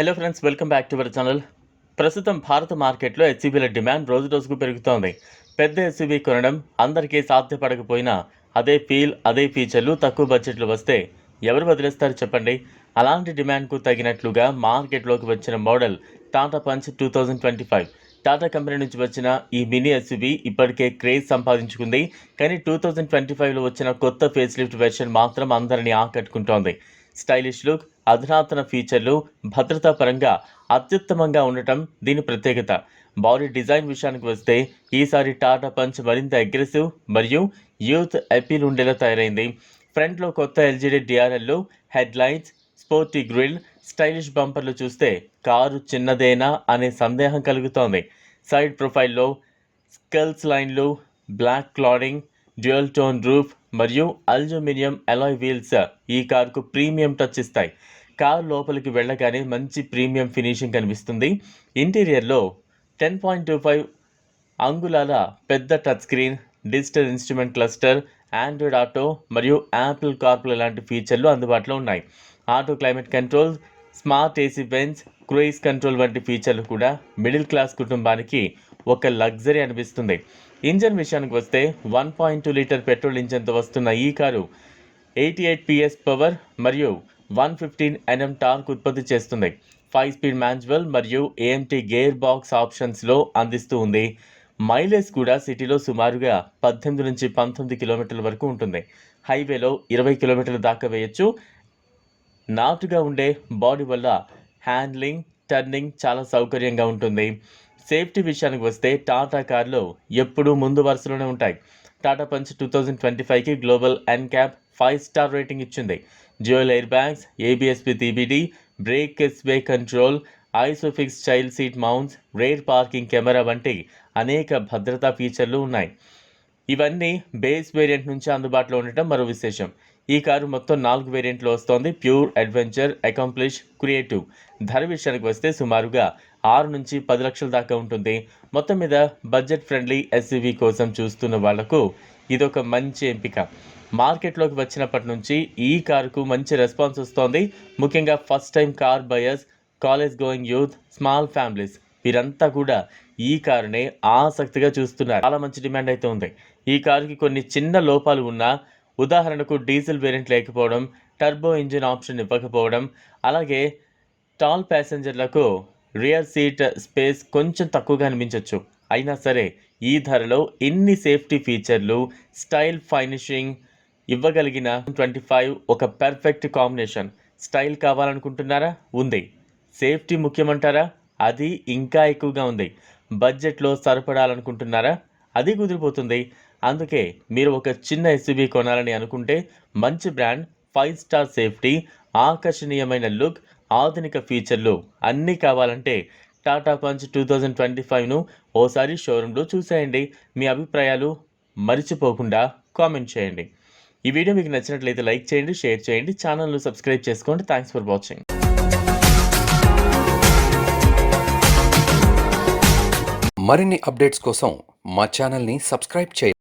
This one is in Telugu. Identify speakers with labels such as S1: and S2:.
S1: Hello friends welcome back to our channel ప్రస్తుతం భారత మార్కెట్లో ఎస్యూబీల డిమాండ్ రోజు రోజుకు పెరుగుతోంది. పెద్ద ఎస్యూబీ కొనడం అందరికీ సాధ్యపడకపోయినా అదే ఫీల్ అదే ఫీచర్లు తక్కువ బడ్జెట్లు వస్తే ఎవరు వదిలేస్తారు చెప్పండి? అలాంటి డిమాండ్కు తగినట్లుగా మార్కెట్లోకి వచ్చిన model Tata Punch two thousand twenty five Tata company నుంచి వచ్చిన ఈ మినీ ఎస్యూబీ ఇప్పటికే క్రేజ్ సంపాదించుకుంది. కానీ టూ థౌజండ్ ట్వంటీ ఫైవ్లో వచ్చిన కొత్త ఫేస్ లిఫ్ట్ వెర్షన్ మాత్రం అందరినీ ఆకట్టుకుంటోంది. స్టైలిష్ లుక్ అధునాతన ఫీచర్లు భద్రతా పరంగా అత్యుత్తమంగా ఉండటం దీని ప్రత్యేకత. బాడీ డిజైన్ విషయానికి వస్తే ఈసారి టాటా పంచ్ మరింత అగ్రెసివ్ మరియు యూత్ అపీల్ ఉండేలా తయారైంది. ఫ్రంట్లో కొత్త ఎల్జీడీ డిఆర్ఎల్లు హెడ్లైట్స్ స్పోర్టీ గ్రిల్ స్టైలిష్ బంపర్లు చూస్తే కారు చిన్నదేనా అనే సందేహం కలుగుతోంది. సైడ్ ప్రొఫైల్లో స్కెల్స్ లైన్లు black cladding dual tone roof మరియు అల్యూమినియం అలాయ్ వీల్స్ ఈ కారుకు ప్రీమియం టచ్ ఇస్తాయి. కార్ లోపలికి వెళ్ళగానే మంచి ప్రీమియం ఫినిషింగ్ కనిపిస్తుంది. ఇంటీరియర్లో టెన్ పాయింట్ టూ ఫైవ్ అంగుళాల పెద్ద touch screen digital instrument cluster Android Auto మరియు యాపిల్ కార్పులు లాంటి ఫీచర్లు అందుబాటులో ఉన్నాయి. Auto climate control smart AC bench cruise control వంటి ఫీచర్లు కూడా మిడిల్ క్లాస్ కుటుంబానికి ఒక లగ్జరీ అనిపిస్తుంది. ఇంజన్ విషయానికి వస్తే one point two litre petrol ఇంజన్తో వస్తున్న ఈ car eighty eight PS power మరియు వన్ ఫిఫ్టీన్ ఎన్ఎం టార్క్ ఉత్పత్తి చేస్తుంది. ఫైవ్ స్పీడ్ మాన్యువల్ మరియు ఏఎంటీ గేర్ బాక్స్ ఆప్షన్స్లో అందిస్తూ ఉంది. మైలేజ్ కూడా సిటీలో సుమారుగా పద్దెనిమిది నుంచి పంతొమ్మిది కిలోమీటర్ల వరకు ఉంటుంది. హైవేలో ఇరవై కిలోమీటర్ల దాకా వేయచ్చు. నాటుగా ఉండే బాడీ వల్ల హ్యాండ్లింగ్ టర్నింగ్ చాలా సౌకర్యంగా ఉంటుంది. సేఫ్టీ విషయానికి వస్తే టాటా కార్లో ఎప్పుడూ ముందు వరుసలోనే ఉంటాయి. Tata Punch two thousand twenty ఫైవ్కి global NCAP five star rating ఇచ్చింది. డ్యూయల్ ఎయిర్ బ్యాగ్స్ ఏబిఎస్పి TBD brake way control Isofix child seat mounts rear parking camera వంటి అనేక భద్రతా ఫీచర్లు ఉన్నాయి. ఇవన్నీ బేస్ వేరియంట్ నుంచి అందుబాటులో ఉండటం మరో విశేషం. ఈ కారు మొత్తం నాలుగు వేరియంట్లు వస్తోంది. ప్యూర్ అడ్వెంచర్ అకాంప్లిష్ క్రియేటివ్ ధర విషయానికి వస్తే సుమారుగా ఆరు నుంచి పది లక్షల దాకా ఉంటుంది. మొత్తం మీద బడ్జెట్ ఫ్రెండ్లీ ఎస్యూవీ కోసం చూస్తున్న వాళ్ళకు ఇదొక మంచి ఎంపిక. మార్కెట్లోకి వచ్చినప్పటి నుంచి ఈ కారుకు మంచి రెస్పాన్స్ వస్తోంది. ముఖ్యంగా first time car buyers college going youth small families వీరంతా కూడా ఈ కారునే ఆసక్తిగా చూస్తున్నారు. చాలా మంచి డిమాండ్ అయితే ఉంది. ఈ కారుకి కొన్ని చిన్న లోపాలు ఉన్నా ఉదాహరణకు డీజిల్ వేరియంట్ లేకపోవడం టర్బో ఇంజిన్ ఆప్షన్ ఇవ్వకపోవడం అలాగే టాల్ ప్యాసింజర్లకు రియర్ సీట్ స్పేస్ కొంచెం తక్కువగా అనిపించవచ్చు అయినా సరే ఈ ధరలో ఎన్ని సేఫ్టీ ఫీచర్లు స్టైల్ ఫైనిషింగ్ ఇవ్వగలిగిన ట్వంటీ ఫైవ్ ఒక పర్ఫెక్ట్ కాంబినేషన్. స్టైల్ కావాలనుకుంటున్నారా? ఉంది. సేఫ్టీ ముఖ్యమంటారా? అది ఇంకా ఎక్కువగా ఉంది. బడ్జెట్లో సరిపడాలనుకుంటున్నారా? అది కుదిరిపోతుంది. అందుకే మీరు ఒక చిన్న ఎస్యూబీ కొనాలని అనుకుంటే మంచి బ్రాండ్ ఫైవ్ స్టార్ సేఫ్టీ ఆకర్షణీయమైన లుక్ ఆధునిక ఫీచర్లు అన్నీ కావాలంటే Tata Punch two thousand twenty ఫైవ్ను ఓసారి షోరూంలో చూసేయండి. మీ అభిప్రాయాలు మరిచిపోకుండా కామెంట్ చేయండి. ఈ వీడియో మీకు నచ్చినట్లయితే లైక్ చేయండి షేర్ చేయండి ఛానల్ను సబ్స్క్రైబ్ చేసుకోండి. థ్యాంక్స్ ఫర్ వాచింగ్
S2: మరిన్ని అప్డేట్స్ కోసం మా ఛానల్ని సబ్స్క్రైబ్ చేయండి.